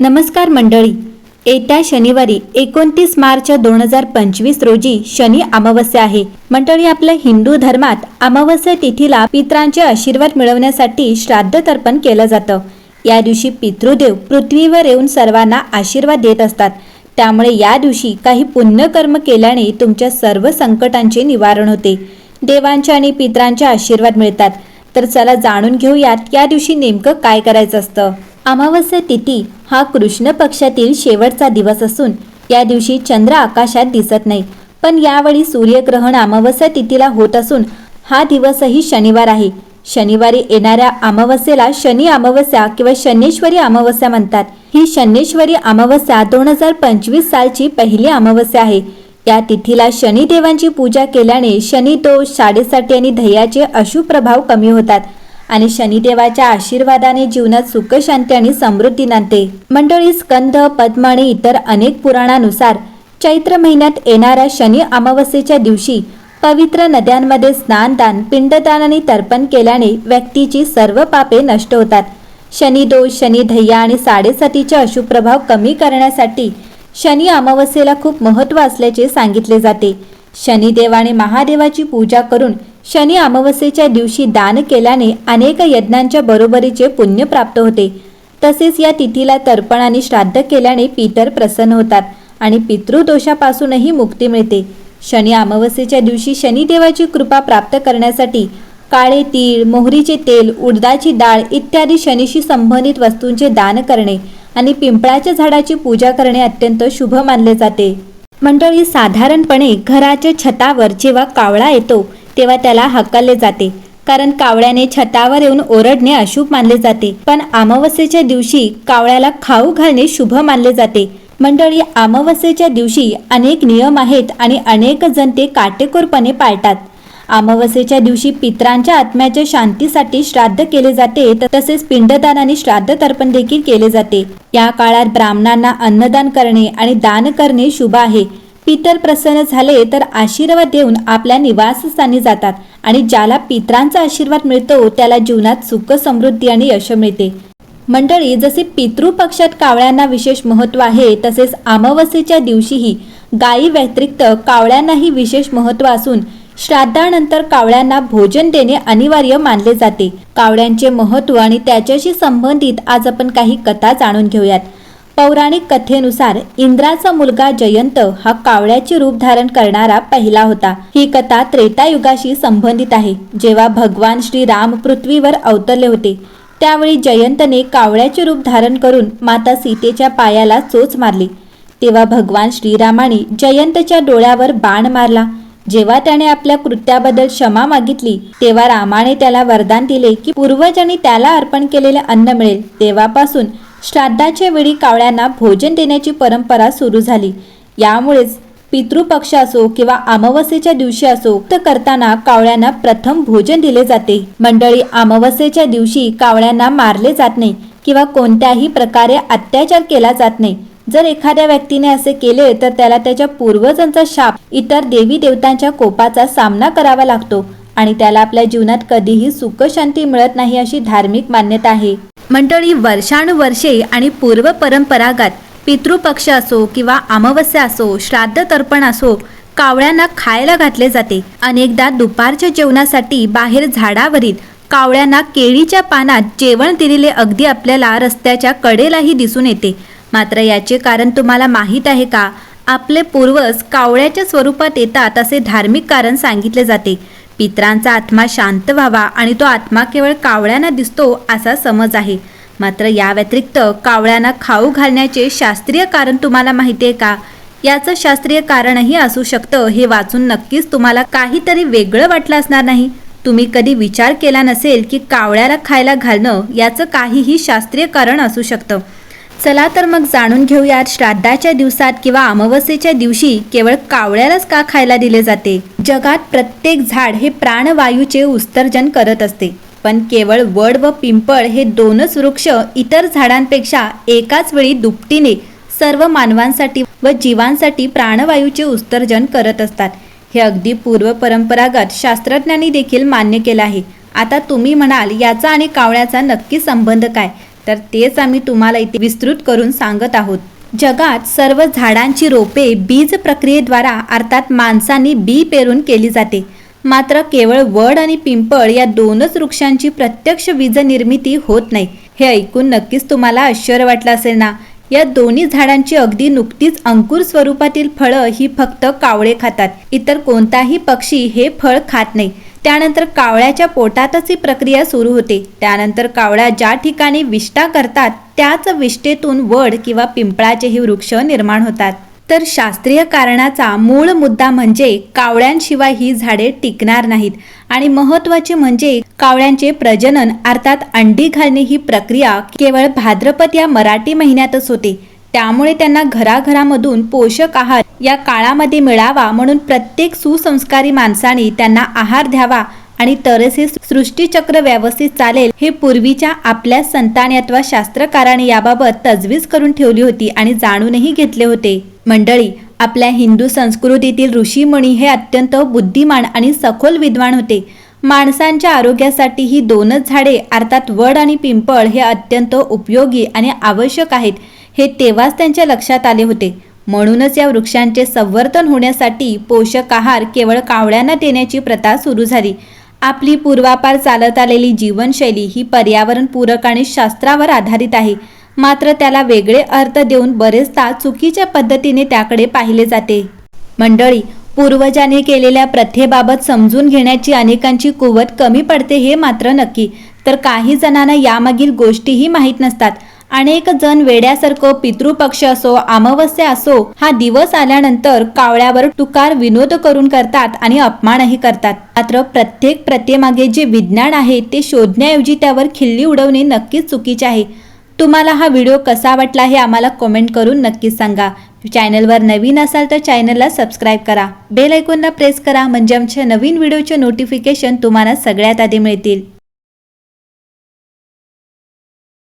नमस्कार मंडळी. येत्या शनिवारी एकोणतीस मार्च दोन हजार पंचवीस रोजी शनी अमावस्या आहे. मंडळी आपल्या हिंदू धर्मात अमावस्या तिथीला पित्रांचे आशीर्वाद मिळवण्यासाठी श्राद्ध तर्पण केलं जातं. या दिवशी पितृदेव पृथ्वीवर येऊन सर्वांना आशीर्वाद देत असतात. त्यामुळे या दिवशी काही पुण्यकर्म केल्याने तुमच्या सर्व संकटांचे निवारण होते. देवांचे आणि पित्रांचे आशीर्वाद मिळतात. तर चला जाणून घेऊयात या दिवशी नेमकं काय करायचं असतं. अमावस्या तिथी हा कृष्ण पक्षातील शेवटचा दिवस असून या दिवशी चंद्र आकाशात दिसत नाही. पण यावेळी सूर्यग्रहण अमावस्या तिथीला होत असून हा दिवसही शनिवार आहे. शनिवारी येणाऱ्या अमावस्येला शनी अमावस्या किंवा शनेश्वरी अमावस्या म्हणतात. ही शनेश्वरी अमावस्या दोन हजार पंचवीस सालची पहिली अमावस्या आहे. या तिथीला शनिदेवांची पूजा केल्याने शनिदोष साडेसाती आणि ध्येयाचे अशुभ प्रभाव कमी होतात. आणि शनिदेवाच्या आशीर्वादाने जीवनात सुख शांती आणि समृद्धी नांदते. मंडळी स्कंद पद्म आणि इतर अनेक पुराणानुसार चैत्र महिन्यात येणाऱ्या शनी अमावस्येच्या दिवशी पवित्र नद्यांमध्ये स्नानदान पिंडदान आणि तर्पण केल्याने व्यक्तीची सर्व पापे नष्ट होतात. शनिदोष शनिधय्या आणि साडेसतीचे अशुभ प्रभाव कमी करण्यासाठी शनी अमावस्येला खूप महत्त्व असल्याचे सांगितले जाते. शनिदेव आणि महादेवाची पूजा करून शनी अमावस्येच्या दिवशी दान केल्याने अनेक यज्ञांच्या बरोबरीचे पुण्य प्राप्त होते. तसेच या तिथीला तर्पण आणि श्राद्ध केल्याने पितर प्रसन्न होतात आणि पितृदोषापासूनही मुक्ती मिळते. शनी अमावस्येच्या दिवशी शनिदेवाची कृपा प्राप्त करण्यासाठी काळे तीळ मोहरीचे तेल उडदाची डाळ इत्यादी शनीशी संबंधित वस्तूंचे दान करणे आणि पिंपळाच्या झाडाची पूजा करणे अत्यंत शुभ मानले जाते. मंडळी साधारणपणे घराच्या छतावर जेव्हा कावळा येतो तेव्हा त्याला हकलले जाते. कारण कावळ्याने छतावर येऊन ओरडणे अशुभ मानले जाते. पण अमावस्येच्या दिवशी कावळ्याला खाऊ घालणे शुभ मानले जाते. मंडळी अमावस्येच्या दिवशी अनेक नियम आहेत आणि अनेक जण ते काटेकोरपणे पाळतात. अमावस्येच्या दिवशी पित्रांच्या आत्म्याच्या शांतीसाठी श्राद्ध केले जाते तसेच पिंडदान आणि श्राद्ध तर्पण देखील केले जाते. या काळात ब्राह्मणांना अन्नदान करणे आणि दान करणे शुभ आहे. पितर प्रसन्न झाले तर आशीर्वाद देऊन आपल्या निवासस्थानी जातात आणि ज्याला पित्रांचा आशीर्वाद मिळतो त्याला जीवनात सुख समृद्धी आणि यश मिळते. मंडळी जसे पितृपक्षात कावळ्यांना विशेष महत्त्व आहे तसेच अमावस्येच्या दिवशीही गायी व्यतिरिक्त कावळ्यांनाही विशेष महत्त्व असून श्राद्धानंतर कावळ्यांना भोजन देणे अनिवार्य मानले जाते. कावळ्यांचे महत्त्व आणि त्याच्याशी संबंधित आज आपण काही कथा जाणून घेऊयात. पौराणिक कथेनुसार इंद्राचा मुलगा जयंत हा कावळ्याचे रूप धारण करणारा पहिला होता. ही कथा त्रेतायुगाशी संबंधित आहे. जेव्हा भगवान श्री राम पृथ्वीवर अवतरले होते त्यावेळी जयंतने कावळ्याचे रूप धारण करून माता सीतेच्या पायाला चोच मारली. तेव्हा भगवान श्रीरामाने जयंतच्या डोळ्यावर बाण मारला. जेव्हा त्याने आपल्या कृत्याबद्दल क्षमा मागितली तेव्हा रामाने त्याला वरदान दिले की पूर्वजांनी त्याला अर्पण केलेले अन्न मिळेल. तेव्हापासून श्राद्धाच्या वेळी कावळ्यांना भोजन देण्याची परंपरा सुरू झाली. यामुळेच पितृपक्ष असो किंवा अमावस्येच्या दिवशी असो तर करताना कावळ्यांना प्रथम भोजन दिले जाते. मंडळी अमावस्येच्या दिवशी कावळ्यांना मारले जात नाही किंवा कोणत्याही प्रकारे अत्याचार केला जात नाही. जर एखाद्या व्यक्तीने असे केले तर त्याला त्याच्या पूर्वजांचा शाप इतर देवी देवतांच्या कोपाचा सामना करावा लागतो आणि त्याला आपल्या जीवनात कधीही सुख शांती मिळत नाही अशी धार्मिक मान्यता आहे. मंडळी वर्षानुवर्षे आणि पूर्व परंपरागत पितृपक्ष असो किंवा अमावस्या असो श्राद्ध तर्पण असो कावळ्यांना खायला घातले जाते. अनेकदा दुपारच्या जेवणासाठी बाहेर झाडावरील कावळ्यांना केळीच्या पानात जेवण दिलेले अगदी आपल्याला रस्त्याच्या कडेलाही दिसून येते. मात्र याचे कारण तुम्हाला माहीत आहे का? आपले पूर्वज कावळ्याच्या स्वरूपात येतात असे धार्मिक कारण सांगितले जाते. पित्रांचा आत्मा शांत व्हावा आणि तो आत्मा केवळ कावळ्यांना दिसतो असा समज आहे. मात्र या व्यतिरिक्त कावळ्यांना खाऊ घालण्याचे शास्त्रीय कारण तुम्हाला माहिती आहे का? याचं शास्त्रीय कारणही असू शकतं हे वाचून नक्कीच तुम्हाला काहीतरी वेगळं वाटलं असणार नाही. तुम्ही कधी विचार केला नसेल की कावळ्याला खायला घालणं याचं काहीही शास्त्रीय कारण असू शकतं. चला तर मग जाणून घेऊयात श्राद्धाच्या दिवसात किंवा अमावस्येच्या दिवशी केवळ कावळ्यालाच का खायला दिले जाते? जगात प्रत्येक झाड हे प्राणवायूचे उत्सर्जन करत असते. पण केवळ वड व पिंपळ हे दोनच वृक्ष इतर झाडांपेक्षा एकाच वेळी दुपटीने सर्व मानवांसाठी व जीवांसाठी प्राणवायूचे उत्सर्जन करत असतात. हे अगदी पूर्व परंपरागत शास्त्रज्ञांनी देखील मान्य केलं आहे. आता तुम्ही म्हणाल याचा आणि कावळ्याचा नक्की संबंध काय? तर तेच आम्ही तुम्हाला इथे विस्तृत करून सांगत आहोत. जगात सर्व झाडांची रोपे बीज प्रक्रियेद्वारा अर्थात माणसांनी बी पेरून केली जाते. मात्र केवळ वड आणि पिंपळ या दोनच वृक्षांची प्रत्यक्ष वीज निर्मिती होत नाही. हे ऐकून नक्कीच तुम्हाला आश्चर्य वाटलं असेल ना? या दोन्ही झाडांची अगदी नुकतीच अंकुर स्वरूपातील फळं ही फक्त कावळे खातात. इतर कोणताही पक्षी हे फळ खात नाही. त्यानंतर कावळ्याच्या पोटातच ही प्रक्रिया सुरू होते. त्यानंतर कावळ्या ज्या ठिकाणी विष्ठा करतात त्याच विष्ठेतून वड किंवा पिंपळाचेही वृक्ष निर्माण होतात. तर शास्त्रीय कारणाचा मूळ मुद्दा म्हणजे कावळ्यांशिवाय ही झाडे टिकणार नाहीत. आणि महत्त्वाचे म्हणजे कावळ्यांचे प्रजनन अर्थात अंडी घालणे ही प्रक्रिया केवळ भाद्रपद या मराठी महिन्यातच होते. त्यामुळे त्यांना घराघरामधून पोषक आहार या काळामध्ये मिळावा म्हणून प्रत्येक सुसंस्कारी माणसाने त्यांना आहार द्यावा आणि तरच हे सृष्टीचक्र व्यवस्थित चालेल हे पूर्वीच्या आपल्या संतान अथवा शास्त्रकाराने याबाबत तजवीज करून ठेवली होती आणि जाणूनही घेतले होते. मंडळी आपल्या हिंदू संस्कृतीतील ऋषीमुनी हे अत्यंत बुद्धिमान आणि सखोल विद्वान होते. माणसांच्या आरोग्यासाठी ही दोनच झाडे अर्थात वड आणि पिंपळ हे अत्यंत उपयोगी आणि आवश्यक आहेत. हे तेव्हाच त्यांच्या लक्षात आले होते. म्हणूनच या वृक्षांचे संवर्धन होण्यासाठी पोषक आहार केवळ कावळ्यांना देण्याची प्रथा सुरू झाली. आपली पूर्वापार चालत आलेली जीवनशैली ही पर्यावरणपूरक आणि शास्त्रावर आधारित आहे. मात्र त्याला वेगळे अर्थ देऊन बरेचदा चुकीच्या पद्धतीने त्याकडे पाहिले जाते. मंडळी पूर्वजाने केलेल्या प्रथेबाबत समजून घेण्याची अनेकांची कुवत कमी पडते हे मात्र नक्की. तर काही जणांना यामागील गोष्टीही माहीत नसतात. अनेक जण वेड्यासारखं पितृपक्ष असो अमावस्या असो हा दिवस आल्यानंतर कावळ्यावर टुकार विनोद करून करतात आणि अपमानही करतात. मात्र प्रत्येक प्रत्येमागे जे विज्ञान आहे ते शोधण्याऐवजी त्यावर खिल्ली उडवणे नक्कीच चुकीचे आहे. तुम्हाला हा व्हिडिओ कसा वाटला हे आम्हाला कमेंट करून नक्कीच सांगा. चॅनलवर नवीन असाल तर चॅनलला सबस्क्राईब करा. बेल ऐकूनला प्रेस करा म्हणजे आमच्या नवीन व्हिडिओचे नोटिफिकेशन तुम्हाला सगळ्यात आधी मिळतील.